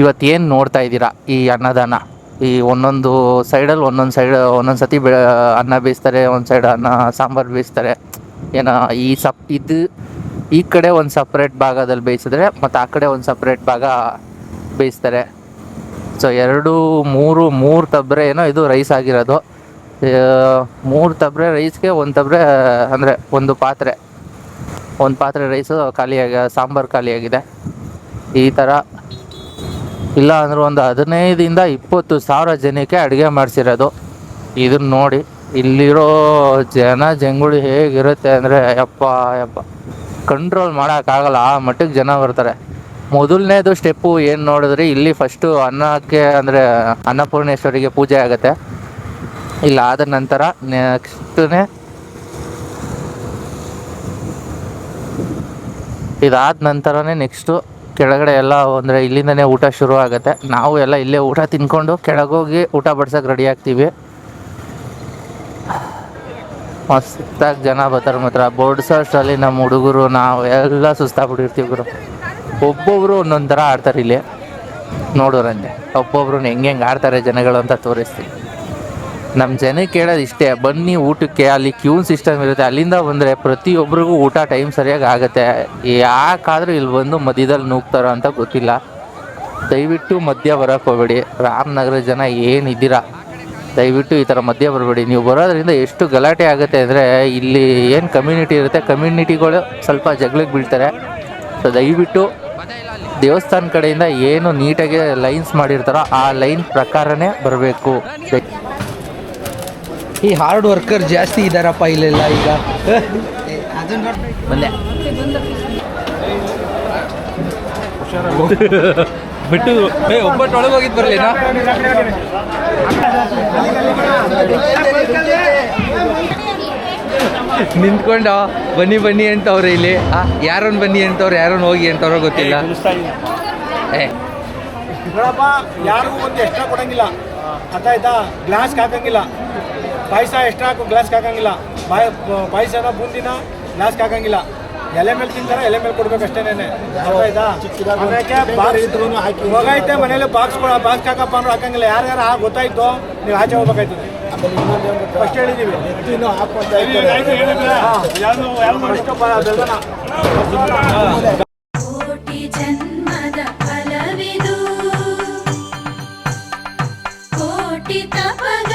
ಇವತ್ತೇನು ನೋಡ್ತಾ ಇದ್ದೀರಾ ಈ ಅನ್ನದಾನ? ಈ ಒಂದೊಂದು ಸೈಡಲ್ಲಿ ಒಂದೊಂದು ಸೈಡ್ ಒಂದೊಂದು ಸತಿ ಬೆ, ಅನ್ನ ಬೇಯಿಸ್ತಾರೆ, ಒಂದು ಸೈಡ್ ಅನ್ನ ಸಾಂಬಾರು ಬೇಯಿಸ್ತಾರೆ. ಏನೋ, ಈ ಸಪ್, ಇದು ಈ ಕಡೆ ಒಂದು ಸಪ್ರೇಟ್ ಭಾಗದಲ್ಲಿ ಬೇಯಿಸಿದ್ರೆ ಮತ್ತು ಆ ಕಡೆ ಒಂದು ಸಪ್ರೇಟ್ ಭಾಗ ಬೇಯಿಸ್ತಾರೆ. ಸೊ ಎರಡು, ಮೂರು ಮೂರು ತಬ್ರೆ ಏನೋ ಇದು ರೈಸ್ ಆಗಿರೋದು. ಮೂರು ತಬ್ರೆ ರೈಸ್ಗೆ ಒಂದು ತಬ್ರೆ ಅಂದರೆ ಒಂದು ಪಾತ್ರೆ. ಒಂದು ಪಾತ್ರೆ ರೈಸು ಖಾಲಿಯಾಗಿ, ಸಾಂಬಾರು ಖಾಲಿಯಾಗಿದೆ. ಈ ಥರ ಇಲ್ಲ ಅಂದ್ರೆ ಒಂದು ಹದಿನೈದಿಂದ ಇಪ್ಪತ್ತು ಸಾವಿರ ಜನಕ್ಕೆ ಅಡುಗೆ ಮಾಡಿಸಿರೋದು. ಇದನ್ನ ನೋಡಿ, ಇಲ್ಲಿರೋ ಜನ ಜಂಗುಳಿ ಹೇಗಿರುತ್ತೆ ಅಂದರೆ, ಯಪ್ಪ ಯಪ್ಪ. ಕಂಟ್ರೋಲ್ ಮಾಡೋಕ್ಕಾಗಲ್ಲ ಆ ಮಟ್ಟಿಗೆ ಜನ ಬರ್ತಾರೆ. ಮೊದಲನೇದು ಸ್ಟೆಪ್ಪು ಏನು ನೋಡಿದ್ರಿ, ಇಲ್ಲಿ ಫಸ್ಟು ಅನ್ನಕ್ಕೆ ಅಂದರೆ ಅನ್ನಪೂರ್ಣೇಶ್ವರಿಗೆ ಪೂಜೆ ಆಗುತ್ತೆ. ಇಲ್ಲ, ಆದ ನಂತರ ನೆಕ್ಸ್ಟ್ನೇ ಇದಾದ ನಂತರನೇ ನೆಕ್ಸ್ಟು ಕೆಳಗಡೆ ಎಲ್ಲ ಅಂದರೆ ಇಲ್ಲಿಂದನೇ ಊಟ ಶುರು ಆಗುತ್ತೆ. ನಾವು ಎಲ್ಲ ಇಲ್ಲೇ ಊಟ ತಿನ್ಕೊಂಡು ಕೆಳಗೋಗಿ ಊಟ ಬಡ್ಸೋಕೆ ರೆಡಿ ಆಗ್ತೀವಿ. ಮಸ್ತಾಗಿ ಜನ ಬರ್ತಾರೆ ಮಾತ್ರ. ಬಡ್ಸೋಷ್ಟರಲ್ಲಿ ನಮ್ಮ ಹುಡುಗರು, ನಾವು ಎಲ್ಲ ಸುಸ್ತಾಗ್ಬಿಟ್ಟಿರ್ತೀವಿ ಗುರು. ಒಬ್ಬೊಬ್ಬರು ಒಂದೊಂದು ಥರ ಆಡ್ತಾರೆ ಇಲ್ಲಿ. ನೋಡೋರಂತೆ ಒಬ್ಬೊಬ್ರು ಹೆಂಗೆ ಹೆಂಗೆ ಆಡ್ತಾರೆ ಜನಗಳು ಅಂತ ತೋರಿಸ್ತೀವಿ ನಮ್ಮ ಜನಕ್ಕೆ ಕೇಳೋದು ಇಷ್ಟೇ, ಬನ್ನಿ ಊಟಕ್ಕೆ, ಅಲ್ಲಿ ಕ್ಯೂನ್ ಸಿಸ್ಟಮ್ ಇರುತ್ತೆ, ಅಲ್ಲಿಂದ ಬಂದರೆ ಪ್ರತಿಯೊಬ್ಬರಿಗೂ ಊಟ ಟೈಮ್ ಸರಿಯಾಗಿ ಆಗುತ್ತೆ. ಯಾಕಾದರೂ ಇಲ್ಲಿ ಬಂದು ಮಧ್ಯದಲ್ಲಿ ನೂಗ್ತಾರೋ ಅಂತ ಗೊತ್ತಿಲ್ಲ. ದಯವಿಟ್ಟು ಮಧ್ಯ ಬರೋಕ್ಕೆ ಹೋಗ್ಬೇಡಿ. ರಾಮನಗರ ಜನ ಏನಿದ್ದೀರಾ? ದಯವಿಟ್ಟು ಈ ಥರ ಮಧ್ಯ ಬರಬೇಡಿ. ನೀವು ಬರೋದ್ರಿಂದ ಎಷ್ಟು ಗಲಾಟೆ ಆಗುತ್ತೆ ಅಂದರೆ, ಇಲ್ಲಿ ಏನು ಕಮ್ಯುನಿಟಿ ಇರುತ್ತೆ ಕಮ್ಯುನಿಟಿಗಳು ಸ್ವಲ್ಪ ಜಗಳಕ್ಕೆ ಬೀಳ್ತಾರೆ. ಸೊ ದಯವಿಟ್ಟು ದೇವಸ್ಥಾನ ಕಡೆಯಿಂದ ಏನು ನೀಟಾಗಿ ಲೈನ್ಸ್ ಮಾಡಿರ್ತಾರೋ ಆ ಲೈನ್ ಪ್ರಕಾರನೇ ಬರಬೇಕು. ಈ ಹಾರ್ಡ್ ವರ್ಕರ್ ಜಾಸ್ತಿ ಇದಾರಪ್ಪ ಇಲ್ಲೆಲ್ಲ ಈಗ. ಬಿಟ್ಟು, ಏ, ಒಬ್ಬಟ್ಟು ಒಳಗೆ ಹೋಗಿದ್ ಬರ್ಲಿ ನಿಂತ್ಕೊಂಡ, ಬನ್ನಿ ಬನ್ನಿ ಅಂತವ್ರೆ ಇಲ್ಲಿ. ಯಾರನ್ ಬನ್ನಿ ಅಂತವ್ರು, ಯಾರನ್ ಹೋಗಿ ಅಂತವ್ರ ಗೊತ್ತಿಲ್ಲ. ಏ. ಯಾರಿಗೂ ಒಂದು ಎಕ್ಸ್ಟ್ರಾ ಕೊಡಂಗಿಲ್ಲ. ಗ್ಲಾಸ್ ಹಾಕಂಗಿಲ್ಲ. ಪಾಯಸ ಎಷ್ಟು ಹಾಕೋ ಗ್ಲಾಸ್ಗೆ ಹಾಕಂಗಿಲ್ಲ. ಬಾಯ್ ಪಾಯಸನ ಬೂಂದಿನ ಗ್ಲಾಸ್ಗೆ ಹಾಕಂಗಿಲ್ಲ. ಎಲೆ ಮೇಲೆ ತಿಂತಾರೆ ಎಲೆ ಮೇಲೆ ಕೊಡ್ಬೇಕು ಅಷ್ಟೇನೆ ಹೋಗೈತೆ ಮನೇಲಿ ಬಾಕ್ಸ್ ಕೊಡ ಬಾಕ್ಸ್ ಹಾಕಪ್ಪ ಅಂದ್ರೆ ಹಾಕಂಗಿಲ್ಲ. ಯಾರ್ಯಾರು ಆ ಗೊತ್ತಾಯ್ತು ನೀವು ಆಚೆ ಹೋಗ್ಬೇಕಾಯ್ತದೆ. ಫಸ್ಟ್ ಹೇಳಿದೀವಿ. ಹಾಂ. ಕೋಟಿ ಜನ್ಮದ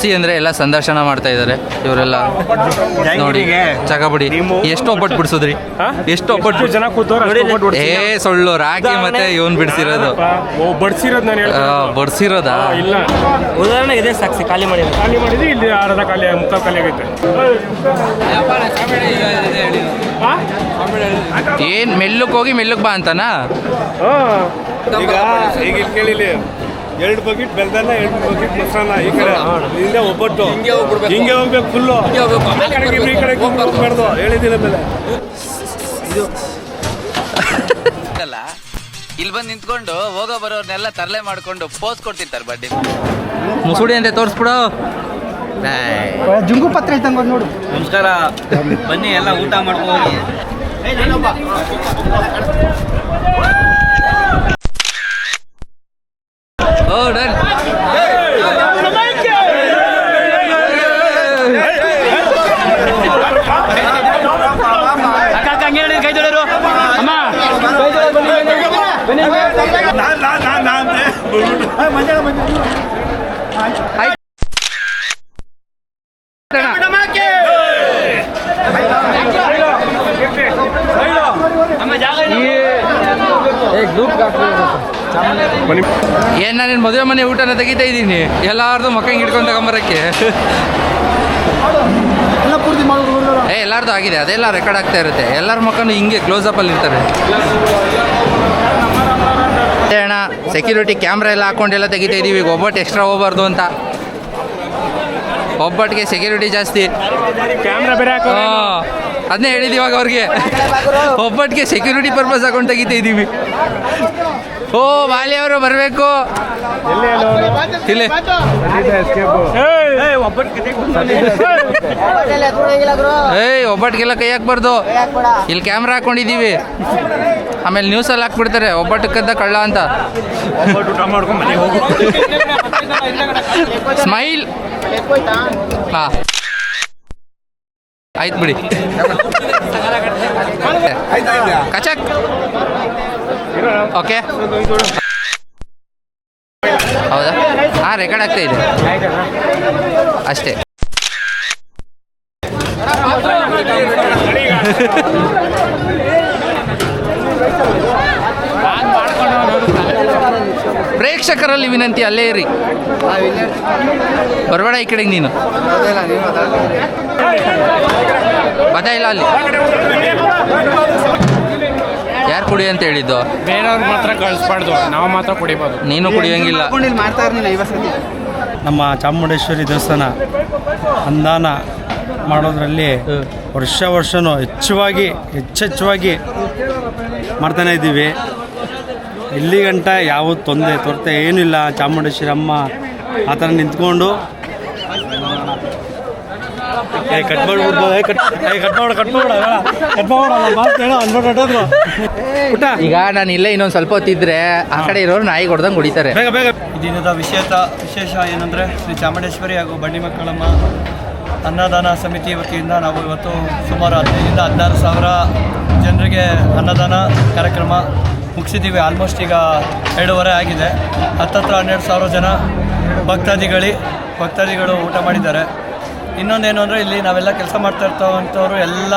ಸಿ ಅಂದ್ರೆ ಎಲ್ಲ ಸಂದರ್ಶನ ಮಾಡ್ತಾ ಇದ್ದಾರೆ ಇವರೆಲ್ಲ ನೋಡಿ ಚಕಬಡಿ ಎಷ್ಟು ಒಬ್ಬಟ್ಟು ಬಿಡಿಸೋದ್ರಿ? ಎಷ್ಟು ಒಬ್ಬಟ್ಟು ಜನ ಕೂತವ್ರು ಏ ಸೊಳ್ಳು ರಾಗಿ ಮತ್ತೆ ಇವನ್ ಬಿಡಿಸಿರೋದು. ಬಡ್ಸಿರೋದು ನಾನು ಹೇಳ್ತೀನಿ. ಬಡ್ಸಿರೋದಾ? ಇಲ್ಲ. ಉದಾಹರಣೆ ಇದೆ ಸಾಕ್ಷಿ ಖಾಲಿ ಮಾಡಿ ಖಾಲಿ ಮಾಡಿದ್ರೆ ಇಲ್ಲಿ ಅರ್ಧ ಖಾಲಿ ಮುಕ್ಕಾಲು ಖಾಲಿ ಆಗೈತೆ. ಏನ್ ಮೆಲ್ಲಕ್ ಹೋಗಿ ಮೆಲ್ಲಕ್ ಬಾ ಅಂತನಾ? ಈಗ ಎರಡು ಬಕೆಟ್ ಬೆಲ್ದಲ್ಲ ಎರಡು ಬಕೆಟ್ ಮೊಸರನ್ನ ಈ ಕಡೆ. ಹಿಂದೆ ಒಬ್ಬಟ್ಟು. ಹಿಂಗೆ ಹೋಗ್ಬೇಕು ಫುಲ್ಲು ಆ ಕಡೆಗೆ ಇಬ್ರು ಈ ಕಡೆ ಹೋಗ್ಬಾರ್ದು ಹೇಳಿದಿನ ಮೇಲೆ. ಅಲ್ಲ ಇಲ್ಲಿ ಬಂದು ನಿಂತ್ಕೊಂಡು ಹೋಗೋ ಬರೋರ್ನೆಲ್ಲ ತರಲೆ ಮಾಡ್ಕೊಂಡು ಪೋಸ್ ಕೊಡ್ತಿರ್ತಾರೆ ಬಡ್ಡಿ. ಮುಸುಡಿ ಅಂತ ತೋರಿಸ್ಬಿಡು. ಜುಂಗು ಪತ್ರ ಇದ್ದಂಗೆ ನೋಡು. ನಮಸ್ಕಾರ. ಬನ್ನಿ ಎಲ್ಲ ಊಟ ಮಾಡ್ಕೊಂಡು ಹೋಗಿ ಓ ಡನ್ ಏನ್ ನಾನು ಮದುವೆ ಮನೆ ಊಟನ ತೆಗಿತಾ ಇದ್ದೀನಿ. ಎಲ್ಲಾರ್ದು ಮಕ್ಕ ಹಿಡ್ಕೊಂಡು ತಗೊಂಬರಕ್ಕೆ. ಎಲ್ಲ ಪೂರ್ತಿ ಮಾಡ್ಬಿಟ್ಟು ಏ ಎಲ್ಲಾರ್ದು ಆಗಿದೆ. ಅದೆಲ್ಲ ರೆಕಾರ್ಡ್ ಆಗ್ತಾ ಇರುತ್ತೆ. ಎಲ್ಲರ ಮಕ್ಕಳು ಹಿಂಗೆ ಕ್ಲೋಸ್ ಅಪ್ ಅಲ್ಲಿ ಇರ್ತಾರೆ. ಅಣ್ಣ ಸೆಕ್ಯೂರಿಟಿ ಕ್ಯಾಮ್ರಾ ಎಲ್ಲ ಹಾಕೊಂಡೆಲ್ಲ ತೆಗಿತಾ ಇದೀವಿ. ಈಗ ಒಬ್ಬಟ್ಟು ಎಕ್ಸ್ಟ್ರಾ ಹೋಗ್ಬಾರ್ದು ಅಂತ. ಒಬ್ಬಟ್ಟಿಗೆ ಸೆಕ್ಯೂರಿಟಿ ಜಾಸ್ತಿ. ಕ್ಯಾಮ್ರಾ ಬೇರೆ ಹಾಕೋ ಅದನ್ನೇ ಹೇಳಿದ ಇವಾಗ ಅವ್ರಿಗೆ. ಒಬ್ಬಟ್ಟಿಗೆ ಸೆಕ್ಯೂರಿಟಿ ಪರ್ಪಸ್ ಹಾಕೊಂಡು ತೆಗಿತಾ ಇದ್ದೀವಿ ಓ ಬಾಲಿ ಅವರು ಬರಬೇಕು. ಇಲ್ಲಿ. ಏಯ್ ಒಬ್ಬಟ್ಟಿಗೆಲ್ಲ ಕೈ ಹಾಕ್ಬಾರ್ದು. ಇಲ್ಲಿ ಕ್ಯಾಮ್ರಾ ಹಾಕೊಂಡಿದ್ದೀವಿ. ಆಮೇಲೆ ನ್ಯೂಸಲ್ಲಿ ಹಾಕ್ಬಿಡ್ತಾರೆ ಒಬ್ಬಟ್ಟಕ್ಕಂತ ಕಳ್ಳ ಅಂತ. ಸ್ಮೈಲ್ ಹಾ. ಆಯ್ತು ಬಿಡಿ. ಕಚಕ್. ಓಕೆ ಹೌದಾ? ಹಾಂ ರೆಕಾರ್ಡ್ ಆಗ್ತಾ ಇದೆ. ಅಷ್ಟೇ. ಪ್ರೇಕ್ಷಕರಲ್ಲಿ ವಿನಂತಿ ಅಲ್ಲೇ ಇರಿ. ಬರಬೇಡ ಈ ಕಡೆಗೆ ನೀನು. ಬದ ಇಲ್ಲ ಅಲ್ಲಿ. ಯಾರು ಕುಡಿ ಅಂತ ಹೇಳಿದ್ದು? ಬೇರೆಯವ್ರು ಮಾತ್ರ ಕಳಿಸ್ಬಾರ್ದು. ನಾವು ಮಾತ್ರ ಕುಡಿಬಾರ್ದು ನೀನು ಕುಡಿಯೋಂಗಿಲ್ಲ. ನಮ್ಮ ಚಾಮುಂಡೇಶ್ವರಿ ದೇವಸ್ಥಾನ ಅಂದಾನ ಮಾಡೋದ್ರಲ್ಲಿ ವರ್ಷ ವರ್ಷವೂ ಹೆಚ್ಚುವಾಗಿ ಹೆಚ್ಚೆಚ್ಚುವಾಗಿ ಮಾಡ್ತಾನೆ ಇದ್ದೀವಿ. ಇಲ್ಲಿ ಗಂಟ ಯಾವ ತೊಂದರೆ ತೊರತೆ ಏನಿಲ್ಲ ಚಾಮುಂಡೇಶ್ವರಿ ಅಮ್ಮ ಆ ಥರ ನಿಂತ್ಕೊಂಡು ಏ ಕಟ್ ಮಾಡ್ಬಿಡ್ಬೋದು ಏ ಕಟ್ ಏ ಕಟ್ ಮಾಡ ಕಟ್ ಮಾಡ ಕಟ್ ಮಾಡ ಮಾತು ಹೇಳೋ ಅನ್ಬಿಟ್ಟು ಪುಟ್ಟ. ಈಗ ನಾನು ಇಲ್ಲೇ ಇನ್ನೊಂದು ಸ್ವಲ್ಪ ಹೊತ್ತಿದ್ರೆ ಆ ಕಡೆ ಇರೋರು ನಾಯಿ ಹೊಡೆದಂಗೆ ಹೊಡಿತಾರೆ ಬೇಗ ಬೇಗ. ಈ ದಿನದ ವಿಶೇಷ ವಿಶೇಷ ಏನಂದರೆ ಶ್ರೀ ಚಾಮುಂಡೇಶ್ವರಿ ಹಾಗೂ ಬಂಡಿ ಮಕ್ಕಳಮ್ಮ ಅನ್ನದಾನ ಸಮಿತಿ ವತಿಯಿಂದ ನಾವು ಇವತ್ತು ಸುಮಾರು ಹದಿನೈದರಿಂದ ಹದಿನಾರು ಸಾವಿರ ಜನರಿಗೆ ಅನ್ನದಾನ ಕಾರ್ಯಕ್ರಮ ಮುಗಿಸಿದ್ದೀವಿ. ಆಲ್ಮೋಸ್ಟ್ ಈಗ ಎರಡೂವರೆ ಆಗಿದೆ. ಹತ್ತತ್ರ ಹನ್ನೆರಡು ಸಾವಿರ ಜನ ಭಕ್ತಾದಿಗಳಿ, ಭಕ್ತಾದಿಗಳು ಊಟ ಮಾಡಿದ್ದಾರೆ. ಇನ್ನೊಂದೇನು ಅಂದರೆ ಇಲ್ಲಿ ನಾವೆಲ್ಲ ಕೆಲಸ ಮಾಡ್ತಾ ಇರ್ತವಂಥವ್ರು ಎಲ್ಲ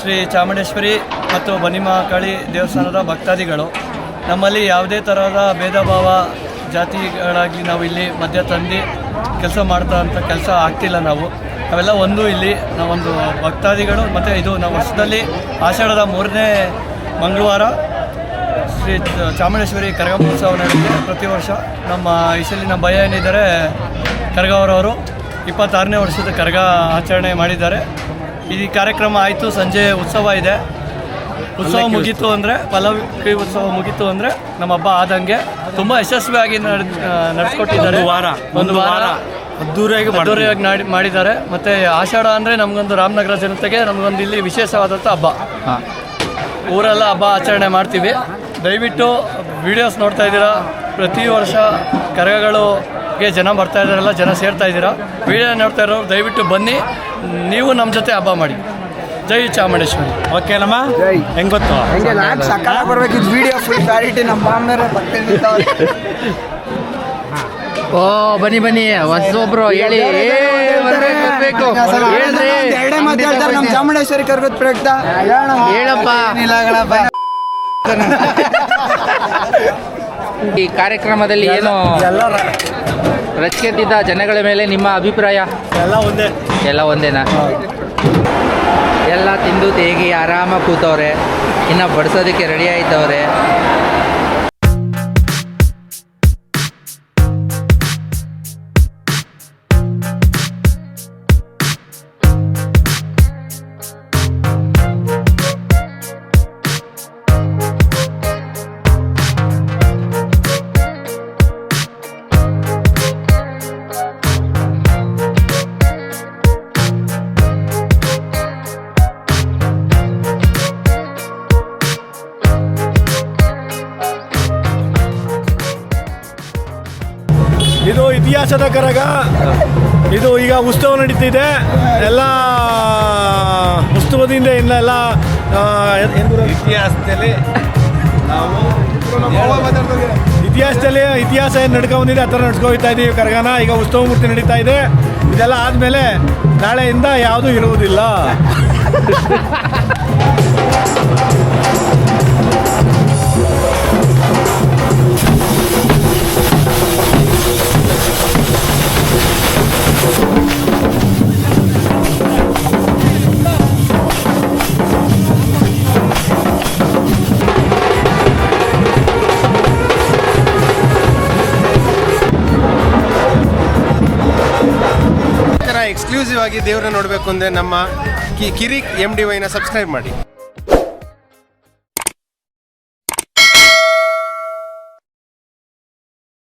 ಶ್ರೀ ಚಾಮುಂಡೇಶ್ವರಿ ಮತ್ತು ಬನಿಮಾಕಳಿ ದೇವಸ್ಥಾನದ ಭಕ್ತಾದಿಗಳು. ನಮ್ಮಲ್ಲಿ ಯಾವುದೇ ಥರದ ಭೇದ ಭಾವ ಜಾತಿಗಳಾಗಿ ನಾವು ಇಲ್ಲಿ ಮಧ್ಯ ತಂದು ಕೆಲಸ ಮಾಡ್ತಾ ಅಂತ ಕೆಲಸ ಆಗ್ತಿಲ್ಲ ನಾವು. ನಾವೆಲ್ಲ ಒಂದು ಇಲ್ಲಿ ನಾವೊಂದು ಭಕ್ತಾದಿಗಳು, ಮತ್ತು ಇದು ನಾವು ವರ್ಷದಲ್ಲಿ ಆಷಾಢದ ಮೂರನೇ ಮಂಗಳವಾರ ಶ್ರೀ ಚಾಮುಂಡೇಶ್ವರಿ ಕರಗ ಮಹೋತ್ಸವ ನಡೆಯುತ್ತೆ ಪ್ರತಿ ವರ್ಷ. ನಮ್ಮ ಇಸಲಿನ ಸಲ ನಮ್ಮ ಭಯ ಏನಿದ್ದಾರೆ ಕರಗವರವರು ಇಪ್ಪತ್ತಾರನೇ ವರ್ಷದ ಕರಗ ಆಚರಣೆ ಮಾಡಿದ್ದಾರೆ. ಈ ಕಾರ್ಯಕ್ರಮ ಆಯಿತು ಸಂಜೆ ಉತ್ಸವ ಇದೆ. ಉತ್ಸವ ಮುಗೀತು ಅಂದರೆ ಪಲ್ಲವಿ ಉತ್ಸವ ಮುಗೀತು ಅಂದರೆ ನಮ್ಮ ಹಬ್ಬ ಆದಂಗೆ ತುಂಬ ಯಶಸ್ವಿಯಾಗಿ ನಡ್ ನಡೆಸ್ಕೊಟ್ಟಿದ್ದಾರೆ. ವಾರ ಒಂದು ವಾರ ಅದ್ದೂರಿಯಾಗಿ. ಅದ್ದೂರಿಯಾಗಿ ನಾಡಿ ಮಾಡಿದ್ದಾರೆ. ಮತ್ತು ಆಷಾಢ ಅಂದರೆ ನಮಗೊಂದು ರಾಮನಗರ ಜನತೆಗೆ ನಮಗೊಂದು ಇಲ್ಲಿ ವಿಶೇಷವಾದಂಥ ಹಬ್ಬ. ಊರೆಲ್ಲ ಹಬ್ಬ ಆಚರಣೆ ಮಾಡ್ತೀವಿ. ದಯವಿಟ್ಟು ವಿಡಿಯೋಸ್ ನೋಡ್ತಾ ಇದ್ದೀರಾ ಪ್ರತಿ ವರ್ಷ ಕರಗಗಳಿಗೆ ಜನ ಬರ್ತಾ ಇದ್ದಾರಲ್ಲ ಜನ ಸೇರ್ತಾ ಇದ್ದೀರಾ ವಿಡಿಯೋ ನೋಡ್ತಾ ಇರೋರು ದಯವಿಟ್ಟು ಬನ್ನಿ ನೀವು ನಮ್ಮ ಜೊತೆ ಹಬ್ಬ ಮಾಡಿ ಜೈ ಚಾಮುಂಡೇಶ್ವರಿ ಓಕೆ ನಮ್ಮ ಹೆಂಗ್ ಗೊತ್ತು ಬರ್ಬೇಕಿದ್ ವಿಡಿಯೋ ಫುಲ್ ಕ್ಲಾರಿಟಿ ನಮ್ಮ ಬಾಂಬೆ ಓ ಬನ್ನಿ ಬನ್ನಿ ಹೊಸೊಬ್ರು ಹೇಳಿ. ಹೇಳ್ರಿ. ಎರಡೇ ಮಾತು ಹೇಳ್ತಾರೆ ನಮ್ಮ ಚಾಮುಂಡೇಶ್ವರಿ ಕರ್ಗೋದ್ ಪ್ರಯುಕ್ತ ಹೇಳಪ್ಪ ಈ ಕಾರ್ಯಕ್ರಮದಲ್ಲಿ ಏನು ರಚಿಕೆತ್ತಿದ್ದ ಜನಗಳ ಮೇಲೆ ನಿಮ್ಮ ಅಭಿಪ್ರಾಯ? ಎಲ್ಲ ಒಂದೇ. ಎಲ್ಲ ಒಂದೇನಾ? ಎಲ್ಲ ತಿಂದು ತೇಗಿ ಆರಾಮಾಗಿ ಕೂತವ್ರೆ. ಇನ್ನು ಬಡಿಸೋದಕ್ಕೆ ರೆಡಿ ಆಯ್ತವ್ರೆ. ಇದು ಇತಿಹಾಸದ ಕರಗ. ಇದು ಈಗ ಉತ್ಸವ ನಡೀತಿದೆ. ಎಲ್ಲ ಉತ್ಸವದಿಂದ ಇನ್ನೆಲ್ಲ ಇತಿಹಾಸದಲ್ಲಿ ನಾವು ಇತಿಹಾಸದಲ್ಲಿ ಇತಿಹಾಸ ಏನು ನಡ್ಕೊಂಡಿದೆ ಆ ಥರ ನಡ್ಸ್ಕೊಳ್ತಾ ಇದ್ದೀವಿ ಕರಗನ. ಈಗ ಉತ್ಸವ ಮೂರ್ತಿ ನಡೀತಾ ಇದೆ. ಇದೆಲ್ಲ ಆದಮೇಲೆ ನಾಳೆಯಿಂದ ಯಾವುದೂ ಇರುವುದಿಲ್ಲ. ಆಗಿ ದೇವರನ್ನ ನೋಡಬೇಕು ಅಂದರೆ ನಮ್ಮ ಕಿರಿಕ್ ಎಂ ಡಿ ವೈನ ಸಬ್ಸ್ಕ್ರೈಬ್ ಮಾಡಿ.